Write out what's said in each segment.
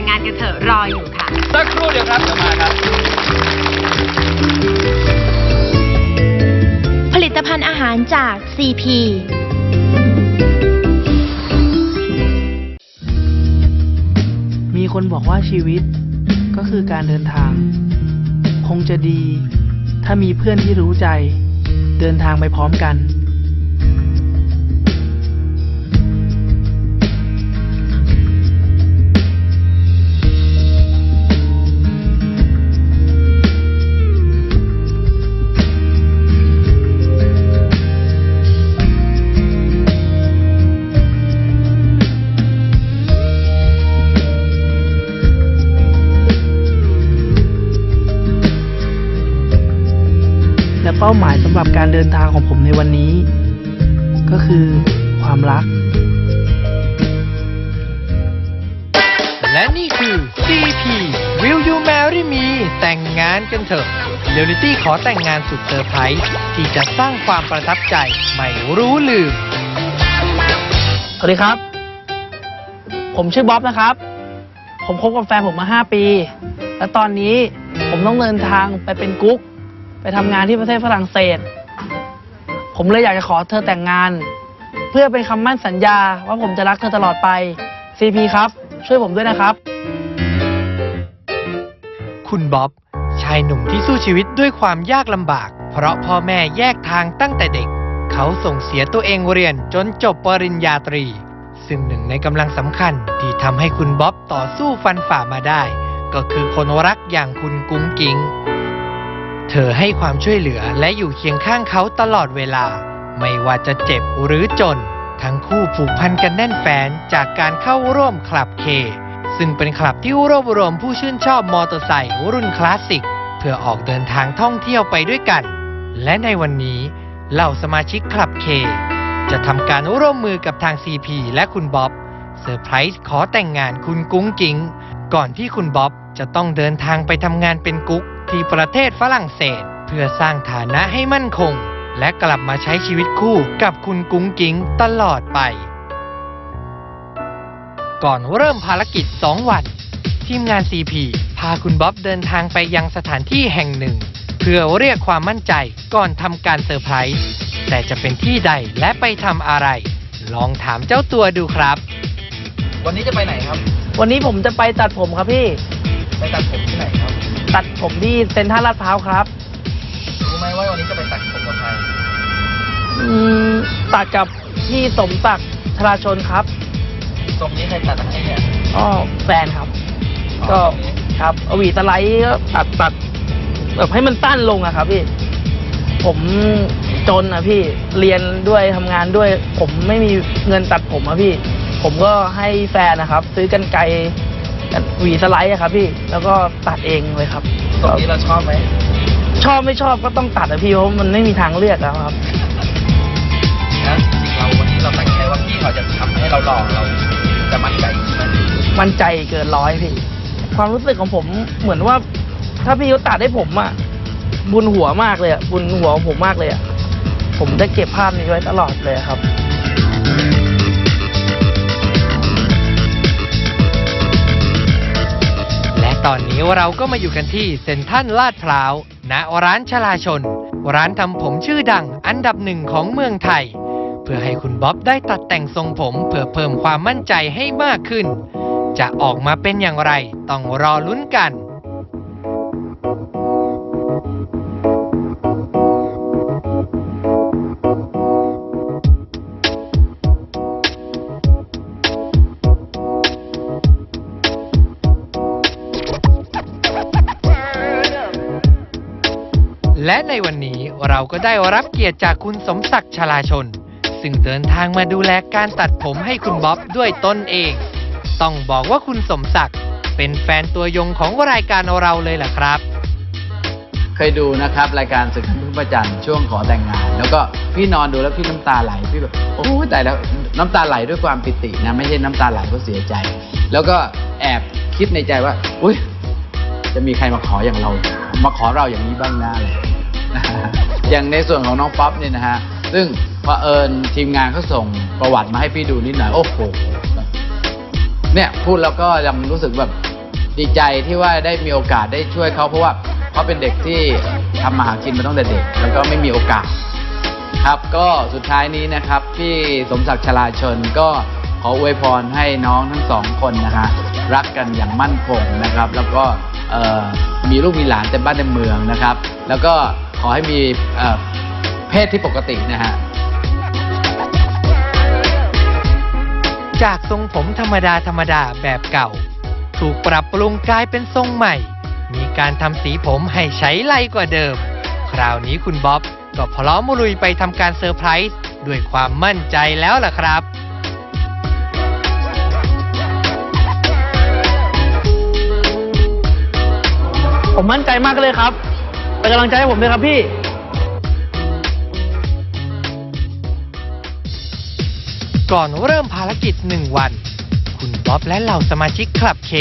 แต่งงานกันเถอะรออยู่ค่ะ สักครู่เดียวครับเดี๋ยวมาครับ ผลิตภัณฑ์อาหารจาก CP มีคนบอกว่าชีวิตก็คือการเดินทาง คงจะดี ถ้ามีเพื่อนที่รู้ใจ เดินทางไปพร้อมกัน และเป้าหมายสำหรับการเดินทางของผมในวันนี้ ก็คือความรัก และนี่คือ CP Will You Marry Me แต่งงานกันเถอะเรียลลิตี้ขอแต่งงานสุดเซอร์ไพรส์ที่จะสร้างความประทับใจ ไม่รู้ลืม สวัสดีครับ ผมชื่อบ๊อบนะครับ ผมคบกับแฟนผมมา 5 ปี และตอนนี้ผมต้องเดินทางไปเป็นกุ๊ก ไปทำงานที่ประเทศฝรั่งเศส ผมเลยอยากจะขอเธอแต่งงาน เพื่อเป็นคำมั่นสัญญาว่าผมจะรักเธอตลอดไป CP ครับ ช่วยผมด้วยนะครับ คุณบ๊อบชายหนุ่มที่สู้ชีวิตด้วยความยากลำบาก เพราะพ่อแม่แยกทางตั้งแต่เด็ก เขาส่งเสียตัวเองเรียนจนจบปริญญาตรี ซึ่งหนึ่งในกำลังสำคัญที่ทำให้คุณบ๊อบต่อสู้ฟันฝ่ามาได้ ก็คือคนรักอย่างคุณกุ้งกิง เธอให้ความช่วยเหลือและอยู่เคียงข้างเขาตลอดเวลา ไม่ว่าจะเจ็บหรือจน ทั้งคู่ผูกพันกันแน่นแฟนจากการเข้าร่วมคลับเค ซึ่งเป็นคลับที่รวบรวมผู้ชื่นชอบมอเตอร์ไซค์รุ่นคลาสสิก เพื่อออกเดินทางท่องเที่ยวไปด้วยกัน และในวันนี้เหล่าสมาชิกคลับเค จะทำการร่วมมือกับทาง CP และคุณบ๊อบเซอร์ไพรส์ขอแต่งงานคุณกุ้งกิ้ง ก่อนที่คุณบ๊อบจะต้องเดินทางไปทำงานเป็นกุ๊ก ที่ประเทศฝรั่งเศส เพื่อสร้างฐานะให้มั่นคง และกลับมาใช้ชีวิตคู่กับคุณกุ้งกิงตลอดไป ก่อนเริ่มภารกิจ 2 วัน ทีมงาน CP พาคุณบ๊อบเดินทางไปยังสถานที่แห่งหนึ่ง เพื่อเรียกความมั่นใจก่อนทำการเซอร์ไพรส์แต่จะเป็นที่ใดและไปทำอะไร ลองถามเจ้าตัวดูครับ วันนี้จะไปไหนครับ วันนี้ผมจะไปตัดผมครับพี่ ไปตัดผมที่ไหนครับ ตัดผมที่เซ็นทรัลลาดพร้าวครับ รู้ไหมว่าวันนี้จะไปตัดผมกับใครอืมตัดกับพี่สมศักดิ์ธราชนครับตรงนี้ใครตัดให้เนี่ยก็แฟนครับอ๋อก็ตรงนี้ครับเอาหวีสไลด์ก็ตัดตัดแบบให้มันตั้นลงอะครับพี่ ผมจนอะพี่ เรียนด้วยทำงานด้วย ผมไม่มีเงินตัดผมอะพี่ ผมก็ให้แฟนนะครับ ซื้อกันไกร หวีสไลด์อะครับพี่แล้วก็ตัดเองเลยครับ ตรงนี้เราชอบไหมชอบไม่ชอบก็ต้องตัดอะพี่เพราะมันไม่มีทางเลือกแล้วครับนะจริงๆเราวันนี้เราตั้งใจว่าพี่เขาจะทำให้เราหล่อเราจะมั่นใจใช่ไหมมั่นใจเกินร้อยพี่ ความรู้สึกของผมเหมือนว่า ถ้าพี่เขาตัดให้ผมอะบุญหัวมากเลยอะบุญหัวของผมมากเลยอะผมจะเก็บภาพนี้ไว้ตลอดเลยครับ นี้เราก็มาอยู่กันที่เซ็นทรัลลาดพร้าวณร้านชลาชน ร้านทำผมชื่อดังอันดับหนึ่งของเมืองไทย เพื่อให้คุณบ๊อบได้ตัดแต่งทรงผมเพื่อเพิ่มความมั่นใจให้มากขึ้น จะออกมาเป็นอย่างไร ต้องรอลุ้นกัน และในวันนี้เราก็ได้รับเกียรติจากคุณสมศักดิ์ชลาชน ซึ่งเดินทางมาดูแลการตัดผมให้คุณบ๊อบด้วยตนเอง ต้องบอกว่าคุณสมศักดิ์เป็นแฟนตัวยงของรายการเราเลยล่ะครับ เคยดูนะครับ รายการศึกพึ่งประจันทร์ช่วงขอแต่งงาน แล้วก็พี่นอนดูแล้วพี่น้ำตาไหลพี่แบบโอ้แต่แล้วน้ำตาไหลด้วยความปิตินะไม่ใช่น้ำตาไหลเพราะเสียใจ แล้วก็แอบคิดในใจว่า อุ้ยจะมีใครมาขออย่างเรา มาขอเราอย่างนี้บ้างนะอะไร อย่างในส่วนของน้องป๊อปเนี่ยนะฮะ ซึ่งพอเผอิญทีมงานเขาส่งประวัติมาให้พี่ดูนิดหน่อย โอ้โห เนี่ยพูดแล้วก็ยังรู้สึกแบบดีใจที่ว่าได้มีโอกาสได้ช่วยเขาเพราะว่าเขาเป็นเด็กที่ทำมาหากินมาตั้งแต่เด็ก แล้วก็ไม่มีโอกาส ครับก็สุดท้ายนี้นะครับ พี่สมศักดิ์ชลาชนก็ขออวยพรให้น้องทั้งสองคนนะฮะรักกันอย่างมั่นคงนะครับ แล้วก็เอ่อมีลูกมีหลานเต็มบ้านเต็มเมืองนะครับ แล้วก็ ขอให้มีเอ่อเพศที่ปกตินะฮะ จากทรงผมธรรมดาธรรมดาแบบเก่า ถูกปรับปรุงกลายเป็นทรงใหม่ มีการทำสีผมให้ใช้ไลกว่าเดิม คราวนี้คุณบ๊อบก็พร้อมลุยไปทำการเซอร์ไพรส์ด้วยความมั่นใจแล้วล่ะครับผมมั่นใจมากเลยครับ เป็นกำลังใจให้ผมด้วยครับพี่ก่อนเริ่มภารกิจหนึ่งวัน คุณบ๊อบและเหล่าสมาชิกคลับเค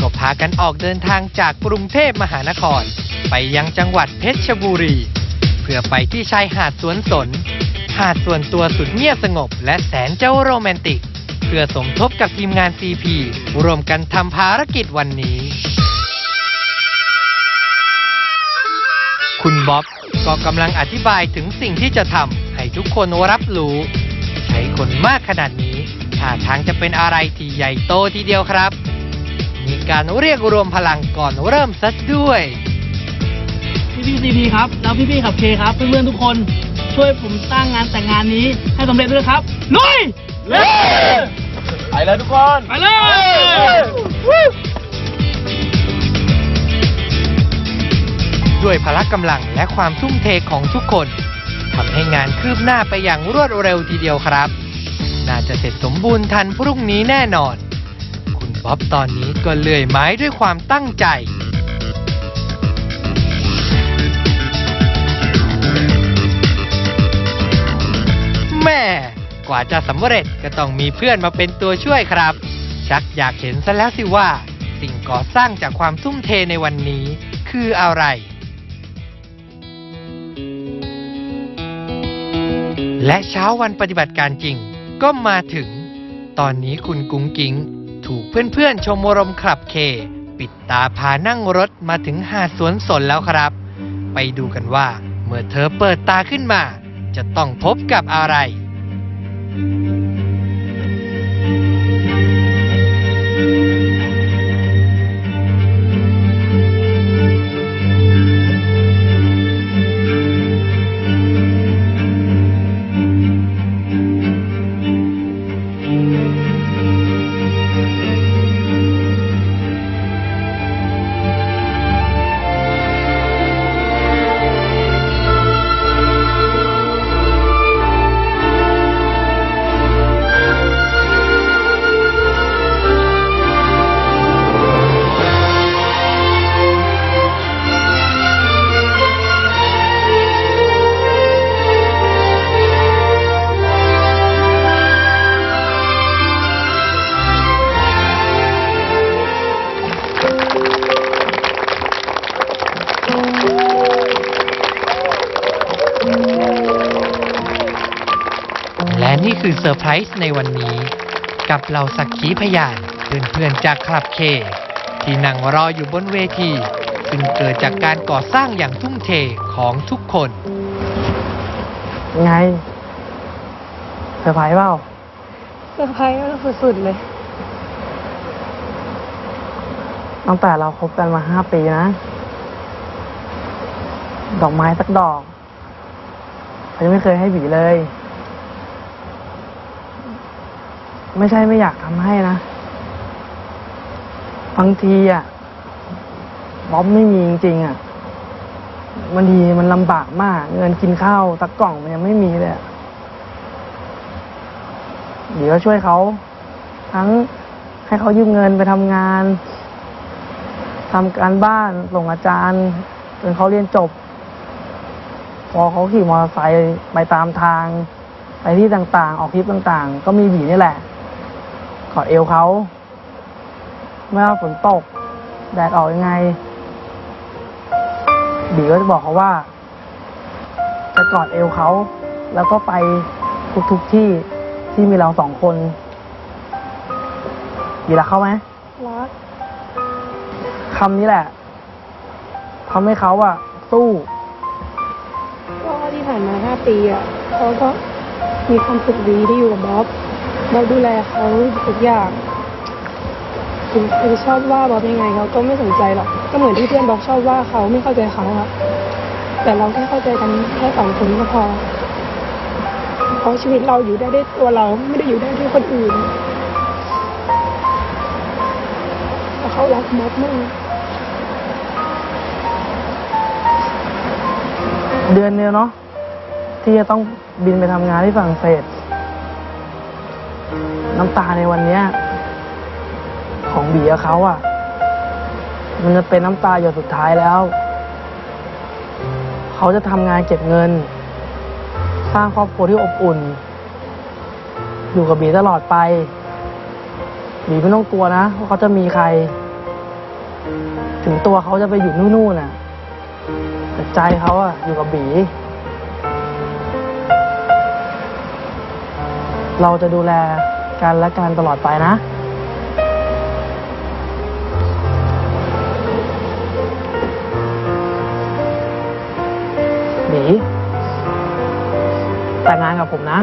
ก็พากันออกเดินทางจากกรุงเทพมหานคร ไปยังจังหวัดเพชรบุรี เพื่อไปที่ชายหาดสวนสน หาดส่วนตัวสุดเงียบสงบ และแสนเจ้าโรแมนติก เพื่อสมทบกับทีมงาน CP รวมกันทำภารกิจวันนี้ คุณบ๊อบก็กำลังอธิบายถึงสิ่งที่จะทำให้ทุกคนรับรู้ ใช้คนมากขนาดนี้ท่าทางจะเป็นอะไรที่ใหญ่โตทีเดียวครับ มีการเรียกรวมพลังก่อนเริ่มซัดด้วย พี่พี่ซีพีครับ แล้วพี่พี่ขับเคครับ เพื่อนๆทุกคนช่วยผมสร้างงานแต่งงานนี้ให้สำเร็จด้วยครับ ลุยเร็วไปเลยทุกคน ไปเลย ด้วยพละกำลังและความทุ่มเทของทุกคนทำให้งานคืบหน้าไปอย่างรวดเร็วทีเดียวครับ น่าจะเสร็จสมบูรณ์ทันพรุ่งนี้แน่นอน คุณบ๊อบตอนนี้ก็เลื่อยไม้ด้วยความตั้งใจแม่กว่าจะสำเร็จก็ต้องมีเพื่อนมาเป็นตัวช่วยครับ ชักอยากเห็นซะแล้วสิว่า สิ่งก่อสร้างจากความทุ่มเทในวันนี้ คืออะไร และเช้าวันปฏิบัติการจริงก็มาถึง ตอนนี้คุณกุ้งกิ้ง ถูกเพื่อนๆชมรมคลับเค ปิดตาพานั่งรถมาถึงหาดสวนสนแล้วครับ ไปดูกันว่าเมื่อเธอเปิดตาขึ้นมา จะต้องพบกับอะไร นี่คือเซอร์ไพรส์ในวันนี้ กับเหล่าสักขีพยานเพื่อนๆจากคลับเค ที่นั่งรออยู่บนเวทีซึ่งเกิดจากการก่อสร้างอย่างทุ่มเทของทุกคน ไงเซอร์ไพรส์เปล่าเซอร์ไพรส์สุดๆเลย ตั้งแต่เราคบกันมาห้าปีนะ ดอกไม้สักดอกเขายังไม่เคยให้บีเลย ไม่ใช่ไม่อยากทำให้นะ บางทีอะบ๊อบไม่มีจริงๆอะบางทีมันลำบากมาก เงินกินข้าวสักกล่องมันยังไม่มีเลยอะเดี๋ยวช่วยเขา ทั้งให้เขายืมเงินไปทำงานทำการบ้านส่งอาจารย์จนเขาเรียนจบ พอเขาขี่มอเตอร์ไซค์ไปตามทาง ไปที่ต่างๆ ออกทริปต่างๆ ก็มีบีนี่แหละ กอดเอวเขาเมื่อฝนตก แดดออกยังไง บีก็จะบอกเขาว่า จะกอดเอวเขา แล้วก็ไปทุกๆที่ที่มีเราสองคนบีรักเขาไหมรักคำนี้แหละทำให้เขาอะสู้ก็ที่ผ่านมาห้าปีอะเขาก็มีความสุขดีที่อยู่กับบ๊อบ บ๊อบดูแลเขาทุกอย่างถึงคือชอบว่าบ๊อบยังไงเขาก็ไม่สนใจหรอกก็เหมือนที่เพื่อนบอบชอบว่าเขาไม่เข้าใจเขาอะแต่เราแค่เข้าใจกันแค่สองคนก็พอเพราะชีวิตเราอยู่ได้ด้วยตัวเราไม่ได้อยู่ได้ด้วยคนอื่นแต่เขารักบ๊อบมากเดือนเดียวเนาะที่จะต้องบินไปทำงานที่ฝรั่งเศส น้ำตาในวันนี้ของบีกับเขาอะ มันจะเป็นน้ำตาหยดสุดท้ายแล้ว เขาจะทำงานเก็บเงิน สร้างครอบครัวที่อบอุ่น อยู่กับบีตลอดไปบีไม่ต้องกลัวนะว่าเขาจะมีใคร ถึงตัวเขาจะไปอยู่นู่นน่ะแต่ใจเขาอะอยู่กับบี เราจะดูแลกันและกันตลอดไปนะบีแต่งงานกับผมนะ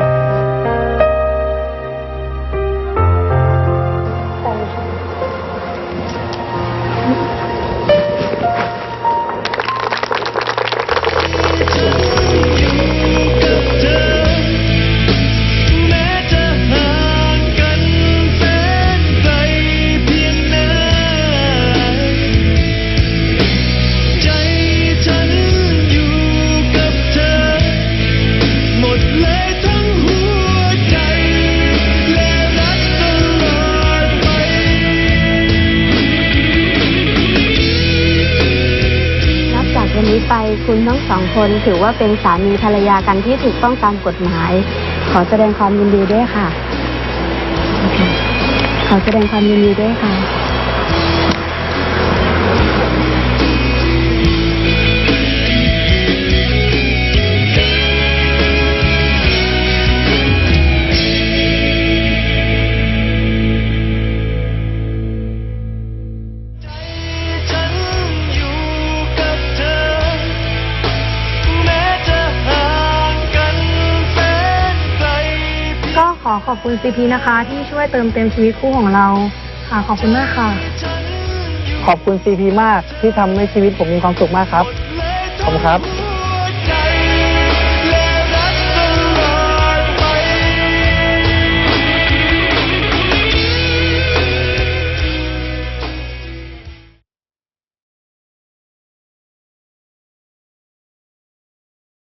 คุณทั้งสองคนถือว่าเป็นสามีภรรยากันที่ถูกต้องตามกฎหมาย ขอแสดงความยินดีด้วยค่ะ ขอแสดงความยินดีด้วยค่ะ คุณซีพีนะคะ ที่ช่วยเติมเต็มชีวิตคู่ของเราค่ะขอบคุณมากค่ะ ขอบคุณซีพีมากที่ทำให้ชีวิตผมมีความสุขมากครับ ขอบคุณครับ